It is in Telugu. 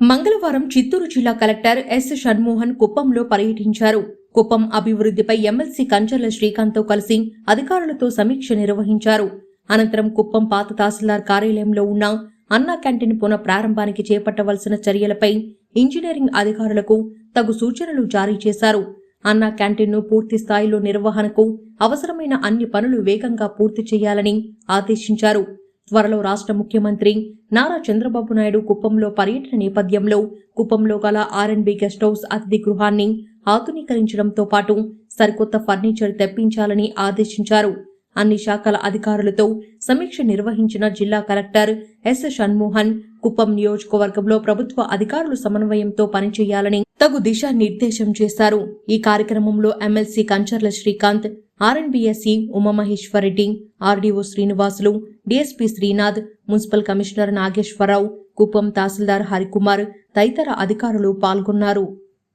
మంగళవారం చిత్తూరు జిల్లా కలెక్టర్ ఎస్ షణ్మోహన్ కుప్పంలో పర్యటించారు. కుప్పం అభివృద్ధిపై ఎమ్మెల్సీ కంచర్ల శ్రీకాంత్తో కలిసి అధికారులతో సమీక్ష నిర్వహించారు. అనంతరం కుప్పం పాత తహసీల్దార్ కార్యాలయంలో ఉన్న అన్నా క్యాంటీన్ పునః ప్రారంభానికి చేపట్టవలసిన చర్యలపై ఇంజనీరింగ్ అధికారులకు తగు సూచనలు జారీ చేశారు. అన్నా క్యాంటీన్ను పూర్తి స్థాయిలో నిర్వహణకు అవసరమైన అన్ని పనులు వేగంగా పూర్తి చేయాలని ఆదేశించారు. త్వరలో రాష్ట్ర ముఖ్యమంత్రి నారా చంద్రబాబు నాయుడు కుప్పంలో పర్యటన నేపథ్యంలో కుప్పంలో గల ఆర్ఎన్బి గెస్ట్ హౌస్ అతిథి గృహాన్ని ఆధునీకరించడంతో పాటు సరికొత్త ఫర్నిచర్ తెప్పించాలని ఆదేశించారు. అన్ని శాఖల అధికారులతో సమీక్ష నిర్వహించిన జిల్లా కలెక్టర్ ఎస్ షణ్మోహన్ కుప్పం నియోజకవర్గంలో ప్రభుత్వ అధికారులు సమన్వయంతో పనిచేయాలని తగు దిశానిర్దేశం చేశారు. ఈ కార్యక్రమంలో MLC Kancharla Srikanth ఆర్ఎన్బిఎస్సి Umamaheswarareddy RDO Srinivasulu DSP Srinath municipal commissioner Nageswararao Kuppam tahsildar Harikumar తదితర అధికారులు పాల్గొన్నారు.